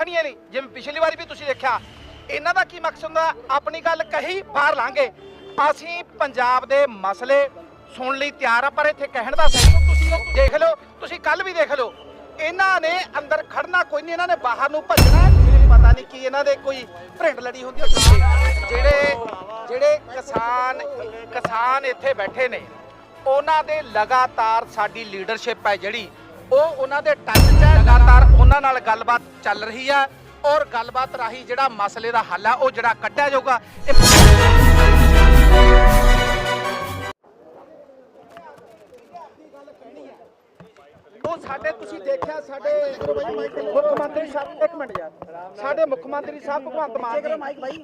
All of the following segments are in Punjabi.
ਰੱਖਣੀਆਂ ਨਹੀਂ ਜਿਵੇਂ ਪਿਛਲੀ ਵਾਰੀ ਵੀ ਤੁਸੀਂ ਦੇਖਿਆ, ਇਹਨਾਂ ਦਾ ਕੀ ਮਕਸਦ ਹੁੰਦਾ? ਆਪਣੀ ਗੱਲ ਕਹੀ, ਬਾਹਰ ਲਾਂਗੇ। ਅਸੀਂ ਪੰਜਾਬ ਦੇ ਮਸਲੇ ਸੁਣਨ ਲਈ ਤਿਆਰ ਆ, ਪਰ ਇੱਥੇ ਕਹਿਣ ਦਾ ਸਹੀ ਤੁਸੀਂ ਦੇਖ ਲਓ, ਤੁਸੀਂ ਕੱਲ ਵੀ ਦੇਖ ਲਓ। ਇਹਨਾਂ ਨੇ ਅੰਦਰ ਖੜਨਾ ਕੋਈ ਨਹੀਂ, ਇਹਨਾਂ ਨੇ ਬਾਹਰ ਨੂੰ ਭੱਜਣਾ ਪਤਾ ਨਹੀਂ ਕੀ ਇਹਨਾਂ ਦੇ ਕੋਈ ਭਰਿੰਡ ਲੜੀ ਹੁੰਦੀ ਜਿਹੜੇ ਜਿਹੜੇ ਕਿਸਾਨ ਕਿਸਾਨ ਇੱਥੇ ਬੈਠੇ ਨੇ, ਉਹਨਾਂ ਦੇ ਲਗਾਤਾਰ ਸਾਡੀ ਲੀਡਰਸ਼ਿਪ ਹੈ ਜਿਹੜੀ, ਉਹ ਉਹਨਾਂ ਦੇ ਟੱਚ 'ਚ ਉਹਨਾਂ ਨਾਲ ਗੱਲਬਾਤ ਚੱਲ ਰਹੀ ਹੈ ਔਰ ਗੱਲਬਾਤ ਰਾਹੀਂ ਜਿਹੜਾ ਮਸਲੇ ਦਾ ਹੱਲ ਹੈ ਉਹ ਜਿਹੜਾ ਕੱਢਿਆ ਜਾਊਗਾ ਇਹ ਉਹ ਸਾਡੇ ਤੁਸੀਂ ਦੇਖਿਆ ਸਾਡੇ ਮੁੱਖ ਮੰਤਰੀ ਸਾਹਿਬ ਇੱਕ ਮਿੰਟ ਯਾਰ। ਸਾਡੇ ਮੁੱਖ ਮੰਤਰੀ ਸਾਹਿਬ ਭਗਵੰਤ ਮਾਨ ਜੀ।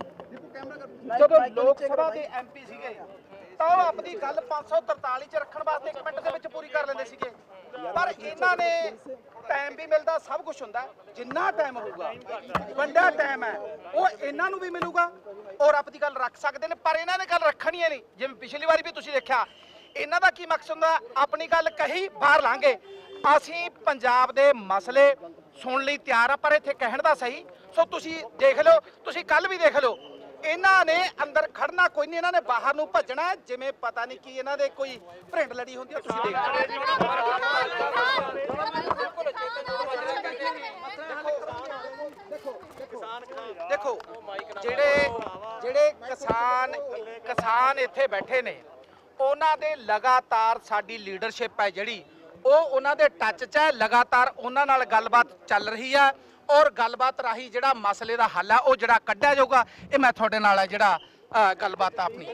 ਜਦੋਂ ਲੋਕ ਸਭਾ ਦੇ ਐਮਪੀ ਸੀਗੇ ਤਾਂ ਉਹ ਆਪਣੀ ਗੱਲ 543 ਚ ਰੱਖਣ ਵਾਸਤੇ ਇੱਕ ਮਿੰਟ ਦੇ ਵਿੱਚ ਪੂਰੀ ਕਰ ਲੈਂਦੇ ਸੀਗੇ। ਪਰ ਇਹਨਾਂ ਨੇ ਟਾਈਮ ਵੀ ਮਿਲਦਾ, ਸਭ ਕੁਝ ਹੁੰਦਾ। ਜਿੰਨਾ ਟਾਈਮ ਹੋਊਗਾ, ਵੱਡਾ ਟਾਈਮ ਹੈ, ਉਹ ਇਹਨਾਂ ਨੂੰ ਵੀ ਮਿਲੂਗਾ ਔਰ ਆਪਣੀ ਗੱਲ ਰੱਖ ਸਕਦੇ ਨੇ, ਪਰ ਇਹਨਾਂ ਨੇ ਗੱਲ ਰੱਖਣੀ ਹੈ ਨਹੀਂ। ਜਿਵੇਂ ਪਿਛਲੀ ਵਾਰੀ ਵੀ ਤੁਸੀਂ ਦੇਖਿਆ, ਇਹਨਾਂ ਦਾ ਕੀ ਮਕਸਦ ਹੁੰਦਾ? ਆਪਣੀ ਗੱਲ ਕਹੀ, ਬਾਹਰ ਲਾਂਗੇ। ਅਸੀਂ ਪੰਜਾਬ ਦੇ ਮਸਲੇ ਸੁਣਨ ਲਈ ਤਿਆਰ ਆ, ਪਰ ਇੱਥੇ ਕਹਿਣ ਦਾ ਸਹੀ। ਸੋ ਤੁਸੀਂ ਦੇਖ ਲਓ, ਤੁਸੀਂ ਕੱਲ ਵੀ ਦੇਖ ਲਓ ਇਹਨਾਂ ਨੇ ਅੰਦਰ ਖੜਨਾ ਕੋਈ ਨਹੀਂ, ਇਹਨਾਂ ਨੇ ਬਾਹਰ ਨੂੰ ਭੱਜਣਾ ਜਿਵੇਂ ਪਤਾ ਨਹੀਂ ਕੀ ਇਹਨਾਂ ਦੇ ਕੋਈ ਭਰਿੰਡ ਲੜੀ ਹੁੰਦੀ ਆ, ਤੁਸੀਂ ਦੇਖ ਦੇਖੋ, ਜਿਹੜੇ ਜਿਹੜੇ ਕਿਸਾਨ ਕਿਸਾਨ ਇੱਥੇ ਬੈਠੇ ਨੇ, ਉਹਨਾਂ ਦੇ ਲਗਾਤਾਰ ਸਾਡੀ ਲੀਡਰਸ਼ਿਪ ਹੈ ਜਿਹੜੀ। ਉਹ ਉਹਨਾਂ ਦੇ ਟੱਚ 'ਚ ਹੈ ਲਗਾਤਾਰ ਉਹਨਾਂ ਨਾਲ ਗੱਲਬਾਤ ਚੱਲ ਰਹੀ ਹੈ ਔਰ ਗੱਲਬਾਤ ਰਾਹੀਂ ਜਿਹੜਾ ਮਸਲੇ ਦਾ ਹੱਲ ਹੈ ਉਹ ਜਿਹੜਾ ਕੱਢਿਆ ਜਾਊਗਾ ਇਹ ਮੈਂ ਤੁਹਾਡੇ ਨਾਲ ਹੈ ਜਿਹੜਾ ਅ, ਗੱਲਬਾਤ ਆਪਣੀ